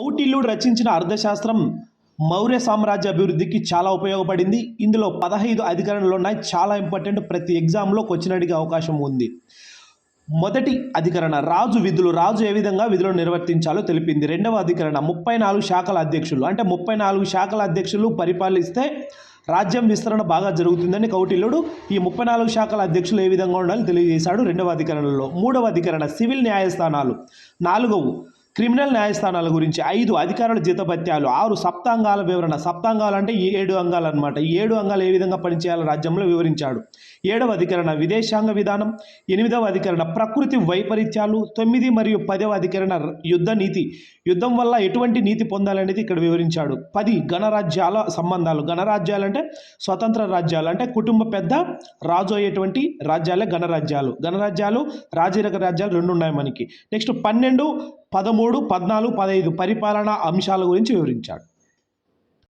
కౌటిల్యుడు రచించిన అర్థశాస్త్రం మౌర్య సామ్రాజ్య అభివృద్ధికి చాలా ఉపయోగపడింది. ఇందులో పదహైదు అధికరణలు ఉన్నాయి. చాలా ఇంపార్టెంట్. ప్రతి ఎగ్జామ్లో క్వశ్చన్ అడిగే అవకాశం ఉంది. మొదటి అధికరణ రాజు విధులు. రాజు ఏ విధంగా విధులు నిర్వర్తించాలో తెలిపింది. రెండవ అధికరణ ముప్పై నాలుగు శాఖల అధ్యక్షులు. అంటే ముప్పై నాలుగు శాఖల అధ్యక్షులు పరిపాలిస్తే రాజ్యం విస్తరణ బాగా జరుగుతుందని కౌటిల్యుడు ఈ ముప్పై నాలుగు శాఖల అధ్యక్షులు ఏ విధంగా ఉండాలని తెలియజేశాడు రెండవ అధికరణలో. మూడవ అధికరణ సివిల్ న్యాయస్థానాలు. నాలుగవ క్రిమినల్ న్యాయస్థానాల గురించి ఐదు అధికారుల జీతభత్యాలు ఆరు సప్తాంగాల వివరణ. సప్తాంగాలు అంటే ఈ ఏడు అంగాలు అనమాట ఈ ఏడు అంగాలు ఏ విధంగా పనిచేయాలో రాజ్యంలో వివరించాడు. ఏడవ అధికరణ విదేశాంగ విధానం ఎనిమిదవ అధికరణ ప్రకృతి వైపరీత్యాలు తొమ్మిది మరియు పదవ అధికరణ యుద్ధ నీతి. యుద్ధం వల్ల ఎటువంటి నీతి పొందాలనేది ఇక్కడ వివరించాడు. పది గణరాజ్యాల సంబంధాలు. గణరాజ్యాలు అంటే స్వతంత్ర రాజ్యాలు. అంటే కుటుంబ పెద్ద రాజు అయ్యేటువంటి రాజ్యాలే గణరాజ్యాలు. గణరాజ్యాలు రాజరిక రాజ్యాలు రెండు ఉన్నాయి మనకి. నెక్స్ట్ పన్నెండు పదమూడు పద్నాలుగు పదహైదు పరిపాలనా అంశాల గురించి వివరించాడు.